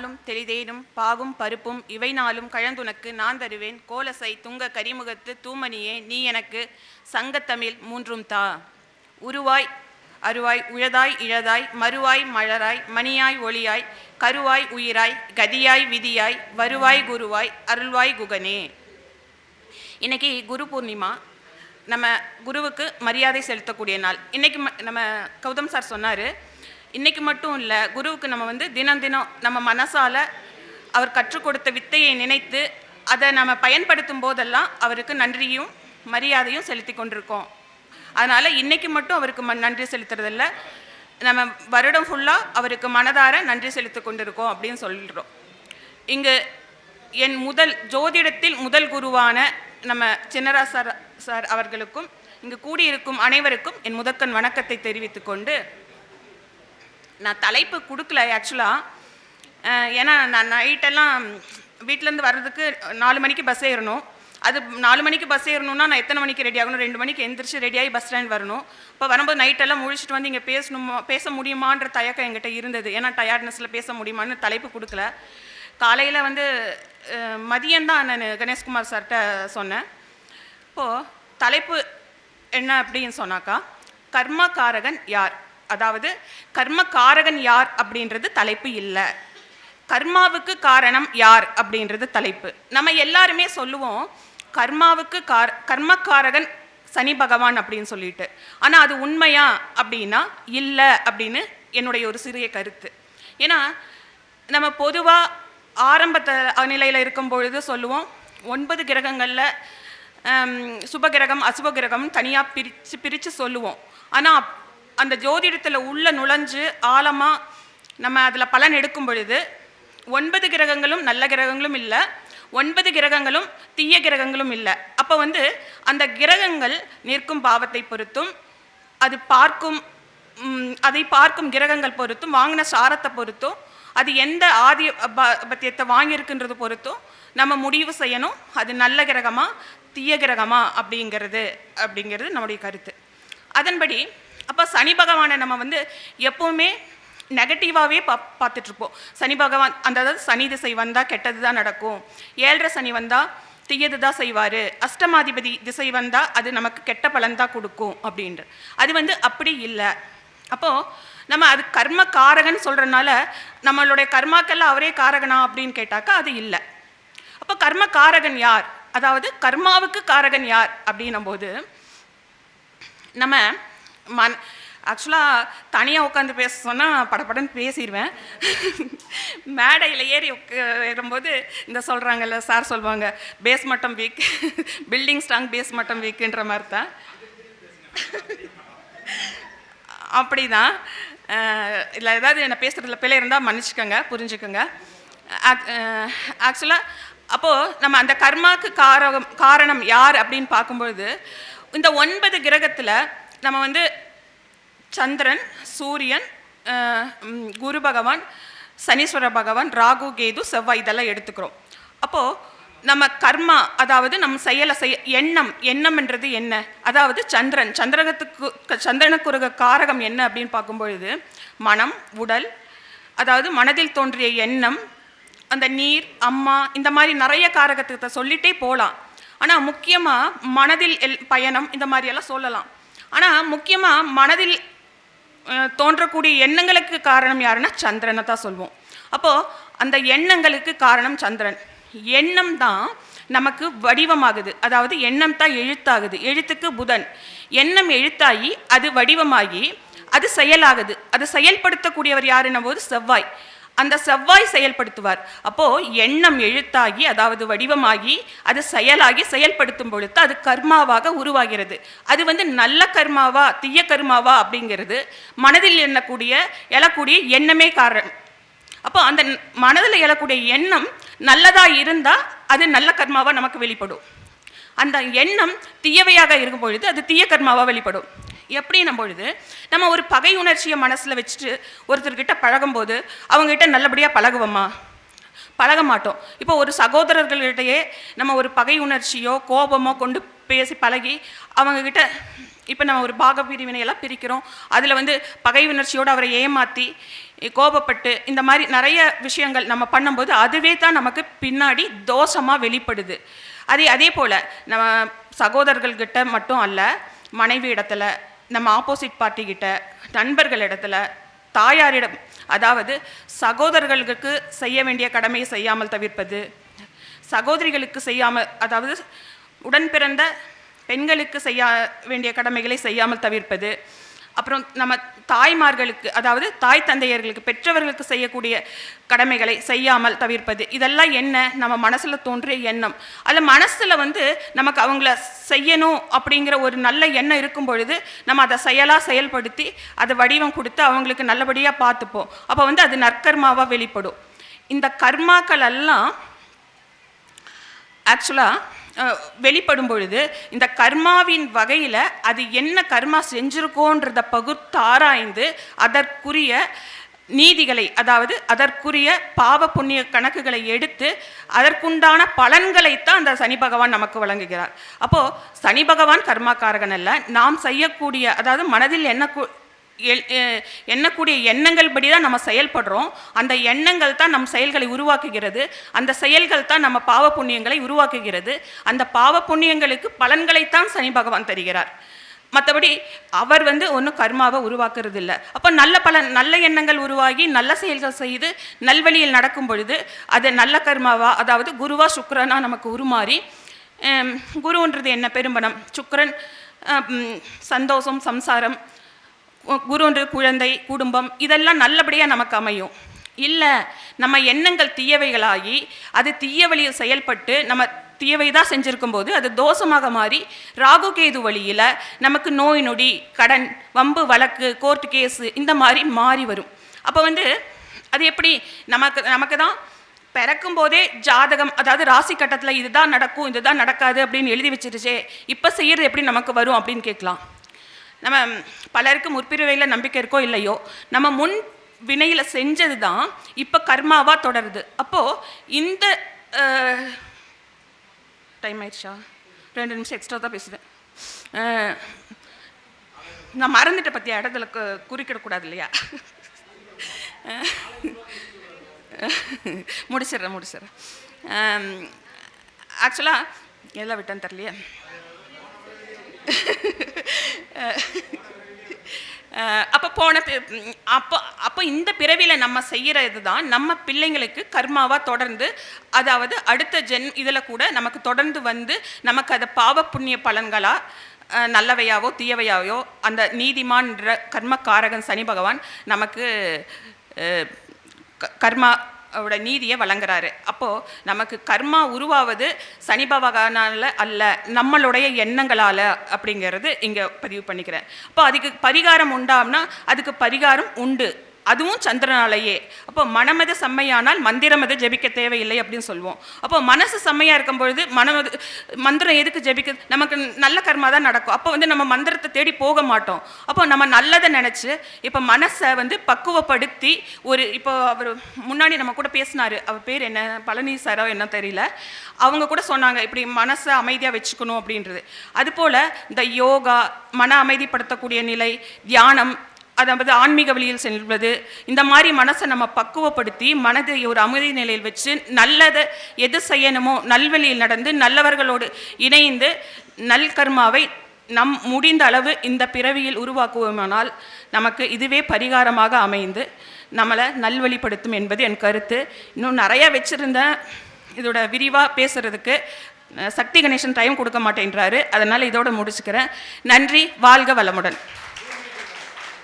பாலும் தெளிதேனும் பாவும் பருப்பும் இவை நாளும் கழந்துனக்கு நான் தருவேன். கோலசை துங்க கரிமுகத்து தூமணியே நீ எனக்கு சங்கத்தமிழ் மூன்றும் தா. உருவாய் அருவாய் உழதாய் இழதாய் மறுவாய் மலராய் மணியாய் ஒளியாய் கருவாய் உயிராய் கதியாய் விதியாய் வருவாய் குருவாய் அருள்வாய் குகனே. இன்னைக்கு குரு பூர்ணிமா நம்ம குருவுக்கு மரியாதை செலுத்தக்கூடிய நாள். இன்னைக்கு நம்ம கௌதம் சார் சொன்னார் இன்றைக்கி மட்டும் இல்லை குருவுக்கு நம்ம வந்து தினம் தினம் நம்ம மனசால் அவர் கற்றுக் கொடுத்த வித்தையை நினைத்து அதை நம்ம பயன்படுத்தும் போதெல்லாம் அவருக்கு நன்றியும் மரியாதையும் செலுத்தி கொண்டிருக்கோம். அதனால் இன்றைக்கி மட்டும் அவருக்கு ம நன்றி செலுத்துறதில்ல. நம்ம வருடம் ஃபுல்லாக அவருக்கு மனதார நன்றி செலுத்தி கொண்டிருக்கோம் அப்படின்னு சொல்கிறோம் இங்கு என் முதல் ஜோதிடத்தில் முதல் குருவான நம்ம சின்னரா சார் சார் அவர்களுக்கும் இங்கு கூடியிருக்கும் அனைவருக்கும் என் முதற்கண் வணக்கத்தை தெரிவித்துக்கொண்டு நான் தலைப்பு கொடுக்கல ஆக்சுவலாக ஏன்னா நான் நைட்டெல்லாம் வீட்டிலேருந்து வர்றதுக்கு நாலு மணிக்கு பஸ் ஏறணும். அது நாலு மணிக்கு பஸ் ஏறணும்னா நான் எத்தனை மணிக்கு ரெடி ஆகணும்? ரெண்டு மணிக்கு எந்திரிச்சு ரெடியாகி பஸ் ஸ்டாண்ட் வரணும். இப்போ வரும்போது நைட்டெல்லாம் முழிச்சிட்டு வந்து இங்கே பேசணுமா பேச முடியுமான்ற தயக்கம் எங்கிட்ட இருந்தது. ஏன்னா டயர்ட்னஸில் பேச முடியுமான்னு தலைப்பு கொடுக்கல. காலையில் வந்து அஹ், மதியம்தான் நான் கணேஷ்குமார் சார்கிட்ட சொன்னேன். இப்போது தலைப்பு என்ன அப்படின்னு சொன்னாக்கா கர்மகாரகன் யார்? அதாவது கர்மகாரகன் யார் அப்படின்றது தலைப்பு இல்லை. கர்மாவுக்கு காரணம் யார் அப்படின்றது தலைப்பு. நம்ம எல்லாருமே சொல்லுவோம் கர்மாவுக்கு கார் கர்மக்காரகன் சனி பகவான் அப்படின்னு சொல்லிட்டு. ஆனால் அது உண்மையா அப்படின்னா இல்லை அப்படின்னு என்னுடைய ஒரு சிறிய கருத்து. ஏன்னா நம்ம பொதுவாக ஆரம்பத்த நிலையில் இருக்கும் பொழுது சொல்லுவோம் ஒன்பது கிரகங்களில் சுபகிரகம் அசுபகிரகம் தனியாக பிரித்து பிரித்து சொல்லுவோம். ஆனால் அந்த ஜோதிடத்தில் உள்ள நுழைஞ்சு ஆழமாக நம்ம அதில் பலன் எடுக்கும் பொழுது ஒன்பது கிரகங்களும் நல்ல கிரகங்களும் இல்லை ஒன்பது கிரகங்களும் தீய கிரகங்களும் இல்லை. அப்போ வந்து அந்த கிரகங்கள் நிற்கும் பாவத்தை பொறுத்தும் அது பார்க்கும் அதை பார்க்கும் கிரகங்கள் பொறுத்தும் வாங்கின சாரத்தை பொறுத்தும் அது எந்த ஆதி பத்தியத்தை வாங்கியிருக்குன்றது பொறுத்தும் நம்ம முடிவு செய்யணும் அது நல்ல கிரகமா தீய கிரகமா அப்படிங்கிறது அப்படிங்கிறது நம்முடைய கருத்து. அதன்படி அப்போ சனி பகவானை நம்ம வந்து எப்போவுமே நெகட்டிவாகவே பா பார்த்துட்ருப்போம் சனி பகவான் அந்த அதாவது சனி திசை வந்தால் கெட்டது தான் நடக்கும். ஏழரை சனி வந்தால் தீயது தான் செய்வார். அஷ்டமாதிபதி திசை வந்தால் அது நமக்கு கெட்ட பலன் தான் கொடுக்கும் அப்படின்ற அது வந்து அப்படி இல்லை. அப்போது நம்ம அது கர்ம காரகன் சொல்கிறனால நம்மளுடைய கர்மாக்கெல்லாம் அவரே காரகனா அப்படின்னு கேட்டாக்கா அது இல்லை. அப்போ கர்ம காரகன் யார்? அதாவது கர்மாவுக்கு காரகன் யார் அப்படின்னும் போது நம்ம மன் ஆக்சுவலாக தனியாக உட்காந்து பேச சொன்னால் படப்படன்னு பேசிடுவேன் மேடையில் ஏறி உட்காரும்போது இந்த சொல்கிறாங்கல்ல சார் சொல்லுவாங்க பேஸ் மட்டம் வீக் பில்டிங் ஸ்ட்ராங் பேஸ் மட்டம் வீக்குன்ற மாதிரி தான். அப்படி தான் இல்லை ஏதாவது என்னை பேசுகிறதுல பிள்ளை இருந்தால் மன்னிச்சுக்கோங்க புரிஞ்சுக்கோங்க. ஆக்சுவலாக அப்போது நம்ம அந்த கர்மாக்கு காரகம் காரணம் யார் அப்படின்னு பார்க்கும்பொழுது இந்த ஒன்பது கிரகத்தில் நம்ம வந்து சந்திரன் சூரியன் குரு பகவான் சனீஸ்வர பகவான் ராகு கேது செவ்வாய் இதெல்லாம் எடுத்துக்கிறோம். அப்போது நம்ம கர்மா அதாவது நம்ம செயலை செய்ய எண்ணம் எண்ணம்ன்றது என்ன? அதாவது சந்திரன் சந்திரகத்துக்கு சந்திரனுக்குருக காரகம் என்ன அப்படின்னு பார்க்கும்பொழுது மனம் உடல் அதாவது மனதில் தோன்றிய எண்ணம் அந்த நீர் அம்மா இந்த மாதிரி நிறைய காரகத்தை சொல்லிட்டே போகலாம். ஆனால் முக்கியமாக மனதில் எல் பயணம் இந்த மாதிரியெல்லாம் சொல்லலாம். ஆனால் முக்கியமாக மனதில் தோன்றக்கூடிய எண்ணங்களுக்கு காரணம் யாருன்னா சந்திரனை தான் சொல்வோம். அப்போது அந்த எண்ணங்களுக்கு காரணம் சந்திரன். எண்ணம் தான் நமக்கு வடிவமாகுது. அதாவது எண்ணம் தான் எழுத்தாகுது. எழுத்துக்கு புதன். எண்ணம் எழுத்தாகி அது வடிவமாகி அது செயலாகுது. அது செயல்படுத்தக்கூடியவர் யாருன்னும் போது செவ்வாய். அந்த செவ்வாய் செயல்படுத்துவார். அப்போ எண்ணம் எழுத்தாகி அதாவது வடிவமாகி அது செயலாகி செயல்படுத்தும் பொழுது அது கர்மாவாக உருவாகிறது. அது வந்து நல்ல கர்மாவா தீய கர்மாவா அப்படிங்கிறது மனதில் எண்ணக்கூடிய எழக்கூடிய எண்ணமே காரணம். அப்போ அந்த மனதில் எழக்கூடிய எண்ணம் நல்லதா இருந்தால் அது நல்ல கர்மாவா நமக்கு வெளிப்படும். அந்த எண்ணம் தீயவையாக இருக்கும் பொழுது அது தீய கர்மாவா வெளிப்படும். எப்படின்னும் பொழுது நம்ம ஒரு பகை உணர்ச்சியை மனசில் வச்சுட்டு ஒருத்தர்கிட்ட பழகும்போது அவங்ககிட்ட நல்லபடியாக பழகுவோமா? பழக மாட்டோம். இப்போ ஒரு சகோதரர்களிடையே நம்ம ஒரு பகை உணர்ச்சியோ கோபமோ கொண்டு பேசி பழகி அவங்கக்கிட்ட இப்போ நம்ம ஒரு பாக பிரிவினை எல்லாம் பிரிக்கிறோம். அதில் வந்து பகை உணர்ச்சியோடு அவரை ஏமாற்றி கோபப்பட்டு இந்த மாதிரி நிறைய விஷயங்கள் நம்ம பண்ணும்போது அதுவே தான் நமக்கு பின்னாடி தோஷமாக வெளிப்படுது. அதே அதே போல் நம்ம சகோதரர்கள்கிட்ட மட்டும் அல்ல மனைவி இடத்துல நம்ம ஆப்போசிட் பார்ட்டிகிட்ட நண்பர்கள் இடத்துல தாயாரிடம் அதாவது சகோதரர்களுக்கு செய்ய வேண்டிய கடமையை செய்யாமல் தவிர்ப்பது சகோதரிகளுக்கு செய்யாமல் அதாவது உடன் பிறந்த பெண்களுக்கு செய்ய வேண்டிய கடமைகளை செய்யாமல் தவிர்ப்பது அப்புறம் நம்ம தாய்மார்களுக்கு அதாவது தாய் தந்தையர்களுக்கு பெற்றவர்களுக்கு செய்யக்கூடிய கடமைகளை செய்யாமல் தவிர்ப்பது. இதெல்லாம் என்ன? நம்ம மனசில் தோன்றிய எண்ணம். அதில் மனசில் வந்து நமக்கு அவங்கள செய்யணும் அப்படிங்கிற ஒரு நல்ல எண்ணம் இருக்கும் பொழுது நம்ம அதை செயலாக செயல்படுத்தி அதை வடிவம் கொடுத்து அவங்களுக்கு நல்லபடியாக பார்த்துப்போம். அப்போ வந்து அது நற்கர்மாவாக வெளிப்படும். இந்த கர்மாக்கள் எல்லாம் ஆக்சுவலாக வெளிப்படும் பொழுது இந்த கர்மாவின் வகையில் அது என்ன கர்மா செஞ்சிருக்கோன்றத பகுத்தாராய்ந்து அதற்குரிய நீதிகளை அதாவது அதற்குரிய பாவ புண்ணிய கணக்குகளை எடுத்து அதற்குண்டான பலன்களைத்தான் அந்த சனி பகவான் நமக்கு வழங்குகிறார். அப்போது சனி பகவான் கர்மாக்காரகன் அல்ல. நாம் செய்யக்கூடிய அதாவது மனதில் என்ன கு- எண்ணக்கூடிய எண்ணங்கள் படி தான் நம்ம செயல்படுறோம். அந்த எண்ணங்கள் தான் நம் செயல்களை உருவாக்குகிறது. அந்த செயல்கள் தான் நம்ம பாவ புண்ணியங்களை உருவாக்குகிறது. அந்த பாவ புண்ணியங்களுக்கு பலன்களைத்தான் சனி பகவான் தருகிறார். மற்றபடி அவர் வந்து ஒன்றும் கர்மாவை உருவாக்குறது இல்லை அப்போ நல்ல பல நல்ல எண்ணங்கள் உருவாகி நல்ல செயல்கள் செய்து நல்வழியில் நடக்கும் பொழுது அது நல்ல கர்மாவா அதாவது குருவா சுக்கிரனா நமக்கு உருமாறி குருன்றது என்ன? பெரும்பணம். சுக்கரன் சந்தோஷம் சம்சாரம் கு- குழந்தை குடும்பம் இதெல்லாம் நல்லபடியாக நமக்கு அமையும். இல்லை நம்ம எண்ணங்கள் தீயவைகளாகி அது தீய வழியில் செயல்பட்டு நம்ம தீயவை தான் செஞ்சிருக்கும் போது அது தோஷமாக மாறி ராகு கேது வழியில் நமக்கு நோய் நொடி கடன் வம்பு வழக்கு கோர்ட்டு கேஸு இந்த மாதிரி மாறி வரும். அப்போ வந்து அது எப்படி? நமக்கு நமக்கு தான் பிறக்கும் போதே ஜாதகம் அதாவது ராசி கட்டத்தில் இதுதான் நடக்கும் இதுதான் நடக்காது அப்படின்னு எழுதி வச்சிருச்சே இப்போ செய்கிறது எப்படி நமக்கு வரும் அப்படின்னு கேட்கலாம். நம்ம பலருக்கு முற்பிறவையில் நம்பிக்கை இருக்கோ இல்லையோ நம்ம முன் வினையில் செஞ்சது தான் இப்போ கர்மாவாக தொடருது. அப்போது இந்த டைம் ஆயிடுச்சா? ரெண்டு நிமிஷம் எக்ஸ்ட்ரா தான் பேசுகிறேன் நான் மறந்துட்ட பற்றிய இடத்துல கு- குறிக்கிடக்கூடாது இல்லையா? முடிச்சிடுறேன் முடிச்சிடுறேன். ஆக்சுவலாக எல்லாம் விட்டேன்னு தெரியலையே. அப்போ போன அப்போ அப்போ இந்த பிறவியில் நம்ம செய்கிறது தான் நம்ம பிள்ளைங்களுக்கு கர்மாவாக தொடர்ந்து அதாவது அடுத்த ஜென் இதில் கூட நமக்கு தொடர்ந்து வந்து நமக்கு அதை பாவ புண்ணிய பலன்களாக நல்லவையாவோ தீயவையாவோ அந்த நீதிமான்ற கர்மக்காரகன் சனி பகவான் நமக்கு க- கர்மா ஓட நீதியை வழங்குறாரு. அப்போது நமக்கு கர்மா உருவாவது சனி பகவானால் அல்ல நம்மளுடைய எண்ணங்களால் அப்படிங்கிறது இங்கே பதிவு பண்ணிக்கிறேன். அப்போ அதுக்கு பரிகாரம் உண்டாம்னா அதுக்கு பரிகாரம் உண்டு. அதுவும் சந்திரனாலேயே. அப்போ மனமத செம்மையானால் மந்திரமத ஜெபிக்க தேவையில்லை அப்படின்னு சொல்லுவோம். அப்போ மனசு செம்மையாக இருக்கும் பொழுது மனமது மந்திரம் எதுக்கு ஜெபிக்க நமக்கு நல்ல கர்மா தான் நடக்கும். அப்போ வந்து நம்ம மந்திரத்தை தேடி போக மாட்டோம். அப்போ நம்ம நல்லதை நினச்சி இப்போ மனசை வந்து பக்குவப்படுத்தி ஒரு இப்போ அவர் முன்னாடி நம்ம கூட பேசினார். அவர் பேர் என்ன? பழனி சாரோ என்ன தெரியல. அவங்க கூட சொன்னாங்க இப்படி மனசை அமைதியாக வச்சுக்கணும் அப்படின்றது. அதுபோல் இந்த யோகா மன அமைதிப்படுத்தக்கூடிய நிலை தியானம் அதாவது ஆன்மீக வழியில் செல்வது இந்த மாதிரி மனசை நம்ம பக்குவப்படுத்தி மனதை ஒரு அமைதி நிலையில் வச்சு நல்லதை எது செய்யணுமோ நல்வழியில் நடந்து நல்லவர்களோடு இணைந்து நல் கர்மாவை நம் முடிந்த அளவு இந்த பிறவியில் உருவாக்குவோமானால் நமக்கு இதுவே பரிகாரமாக அமைந்து நம்மளை நல்வழிப்படுத்தும் என்பது என் கருத்து. இன்னும் நிறைய வச்சுருந்தேன். இதோட விரிவாக பேசுகிறதுக்கு சக்தி கணேசன் டைம் கொடுக்க மாட்டேன்றாரு. அதனால் இதோடு முடிச்சுக்கிறேன். நன்றி வாழ்க வளமுடன்.